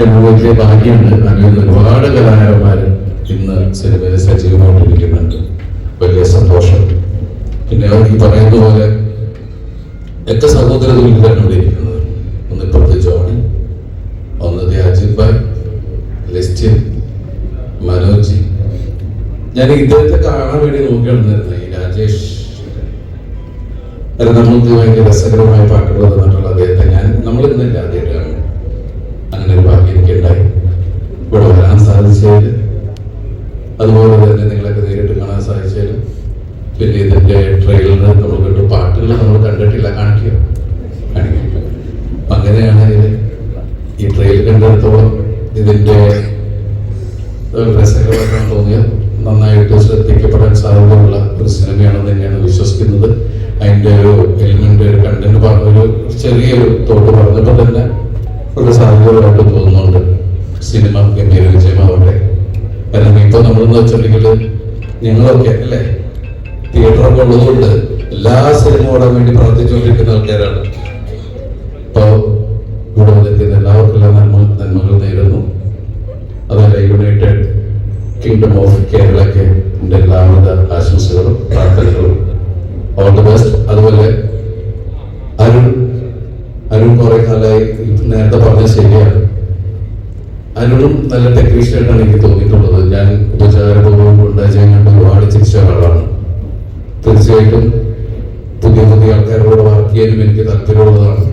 വലിയ ഭാഗ്യമുണ്ട് അങ്ങനെ ഒരുപാട് കലാകാരന്മാർ ഇന്ന് സിനിമയിൽ സജീവമായിട്ടിരിക്കുന്നുണ്ട്. വലിയ സന്തോഷം. പിന്നെ ഈ പറയുന്ന പോലെ എന്റെ സഹോദര ഇരിക്കുന്നത് ഒന്ന് ഇപ്പുറത്ത് ജോണി ഒന്ന് രാജീവ് ഭായ് ലിസ്റ്റിൻ മനോജ്. ഞാൻ ഇദ്ദേഹത്തെ കാണാൻ വേണ്ടി നോക്കിയിരുന്നു ഈ രാജേഷ്. അത് നമുക്ക് ഭയങ്കര രസകരമായ പാട്ടുകൾ തന്നിട്ടുള്ള അദ്ദേഹത്തെ ഞാൻ നമ്മൾ ഇന്നില്ല ആദ്യമായിട്ടാണ് അങ്ങനെ ഒരു ഭാഗ്യം എനിക്കുണ്ടായി ഇവിടെ വരാൻ സാധിച്ചതിൽ അതുപോലെ തന്നെ നിങ്ങളൊക്കെ നേരിട്ട് കാണാൻ സാധിച്ചതിൽ പിന്നെ ഇതിന്റെ ട്രെയിലർ തുടങ്ങിയിട്ട് പാട്ടുകൾ നമ്മൾ കണ്ടിട്ടില്ല കാണിക്കുക അങ്ങനെയാണ് ഇത്. ഈ ട്രെയിൽ കണ്ടിടത്തോളം ഇതിന്റെ രസകരമായിട്ടാണ് തോന്നിയത്. നന്നായിട്ട് ശ്രദ്ധിക്കപ്പെടാൻ സാധ്യതയുള്ള ഒരു സിനിമയാണെന്ന് തന്നെയാണ് വിശ്വസിക്കുന്നത്. അതിന്റെ ഒരു എലിമെന്റ് ഒരു കണ്ടന്റ് പറഞ്ഞൊരു ചെറിയൊരു തോട്ട് പറഞ്ഞപ്പോൾ തന്നെ ഒരു സാധ്യതകളായിട്ട് തോന്നുന്നുണ്ട്. സിനിമ ഗംഭീര വിജയമാവട്ടെ. കാരണം ഇപ്പൊ നമ്മളെന്ന് വെച്ചിട്ടുണ്ടെങ്കിൽ ഞങ്ങളൊക്കെ അല്ലേ? തിയേറ്ററൊക്കെ ഉള്ളതുകൊണ്ട് എല്ലാ സിനിമ ഓടാൻ വേണ്ടി പ്രാർത്ഥിച്ചുകൊണ്ടിരിക്കുന്ന ആൾക്കാരാണ്. അപ്പോൾ ഇവിടെ വന്നിരിക്കുന്ന എല്ലാവർക്കും എല്ലാ നന്മ നന്മകൾ നേരുന്നു. അതല്ല യുണൈറ്റഡ് കിങ്ഡം ഓഫ് കേരളയ്ക്ക് എന്റെ എല്ലാവിധ ആശംസകളും പ്രാർത്ഥനകളും. ഓൾ ദി ബെസ്റ്റ് അതുപോലെ അരുൺ അരുൺ കുറെ കാലമായി നേരത്തെ പറഞ്ഞ ശരിയാണ്. അരുണും നല്ല ടെക്നീഷ്യനായിട്ടാണ് എനിക്ക് തോന്നിയിട്ടുള്ളത്. ഞാൻ ഉപചാരപൂർവം ഉണ്ടാജയം കണ്ട് ഒരുപാട് ചിരിച്ച ആളാണ് തീർച്ചയായിട്ടും പുതിയ പുതിയ ആൾക്കാരോട് വർക്ക് ചെയ്യാനും എനിക്ക് താല്പര്യമുള്ളതാണ്.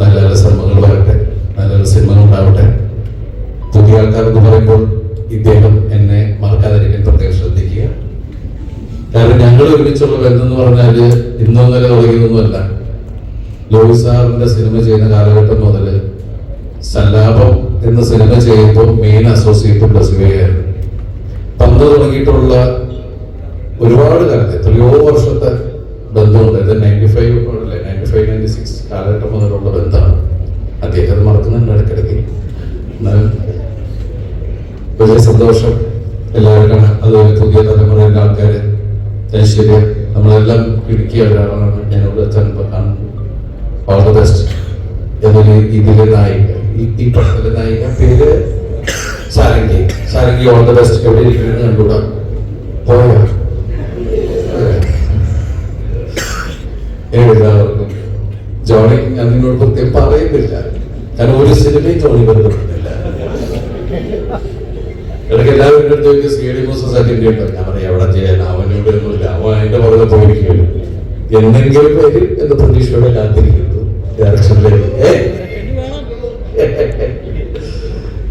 നല്ല നല്ല സിനിമകൾ വരട്ടെ നല്ല നല്ല സിനിമകൾ ഉണ്ടാവട്ടെ. പുതിയ ആൾക്കാർ എന്ന് പറയുമ്പോൾ ഇദ്ദേഹം എന്നെ മറക്കാതിരിക്കാൻ പ്രത്യേകം ശ്രദ്ധിക്കുക. കാരണം ഞങ്ങൾ ഒരുമിച്ചുള്ള ബന്ധം എന്ന് പറഞ്ഞാൽ ഇന്നോ നില തുടങ്ങിയതൊന്നുമല്ല ലോഹി സാറിന്റെ സിനിമ ചെയ്യുന്ന കാലഘട്ടം മുതൽ സല്ലാപം എന്ന സിനിമ ചെയ്യുമ്പോൾ മെയിൻ അസോസിയേറ്റ് ബസുകയായിരുന്നു പന്ത് തുടങ്ങിയിട്ടുള്ള ഒരുപാട് കാലത്ത് എത്രയോ വർഷത്തെ ബന്ധമുണ്ട്. ഇത് നയന്റി ഫൈവ് അല്ലേ നയന്റി ഫൈവ് നയന്റി സിക്സ് കാലഘട്ടം മുതലുള്ള ബന്ധമാണ്. അദ്ദേഹം അത് മറക്കുന്നുണ്ട് ഇടയ്ക്കിടയ്ക്ക്. വലിയ സന്തോഷം. എല്ലാവരും അതുപോലെ പുതിയ തലമുറയിലെ ആൾക്കാർ ഐശ്വര്യ നമ്മളെല്ലാം ഇടുക്കിയ ഒരാളാണ്. ഞാനിവിടെ ചെന്നപ്പോൾ കാണുന്നു. ഓൾ ദ ബെസ്റ്റ് എന്നൊരു ഇതിലെ നായിക. ഈ- പടത്തിലെ നായിക പേര് Sarangi. Sarangi all the best എവിടെ ഇരിക്കുന്നത് കണ്ടുകൂടാ? പോയാ എല്ലാവർക്കും ജോണി ഞാൻ നിന്നോട് പ്രത്യേകം പറയുന്നില്ല. കാരണം ഒരു സിനിമയും തോന്നി ബന്ധപ്പെട്ടില്ല ഇടയ്ക്ക് എല്ലാവരും അടുത്ത് ചോദിക്കും സി ഡി ഉണ്ടോ ഞാൻ പറയാം എവിടെ ചെയ്യാൻ അവനോട് ഒന്നുമില്ല. അവൻ അതിന്റെ പുറകെ പോയിരിക്കുകയാണ്. എന്തെങ്കിലും പേര് എന്ന് പ്രതീക്ഷയോടെ കാത്തിരിക്കുന്നു.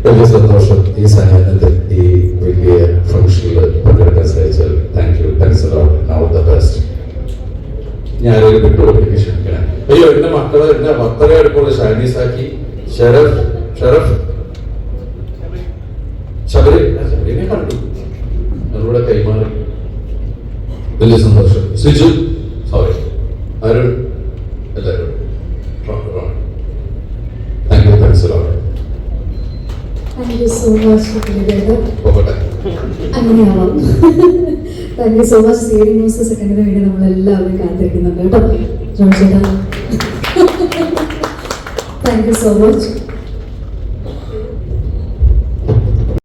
വലിയ സന്തോഷം ഈ സഹായത്തിൽ ഈ വലിയ ഫംഗ്ഷനിൽ പങ്കെടുക്കാൻ സാധിച്ചാൽ thank you thanks all the best ഞാനൊരു വിട്ടു അയ്യോ എന്റെ മക്കൾ എന്റെ ഭക്തരെ എടുക്കുള്ള ഷാനീസാക്കി ഷെറഫ് ഷെറഫ്. ശബരി. ശബരിനെ കണ്ടു. അതിലൂടെ കൈമാറി. വലിയ സന്തോഷം. സിജു. സോറി അരുൺ. എല്ലാവരും. Thank you thanks അങ്ങനെയാവാം thank you so much C D news സെക്കൻഡിന് വേണ്ടി നമ്മളെല്ലാവരും കാത്തിരിക്കുന്നുണ്ട് കേട്ടോ. Thank you so much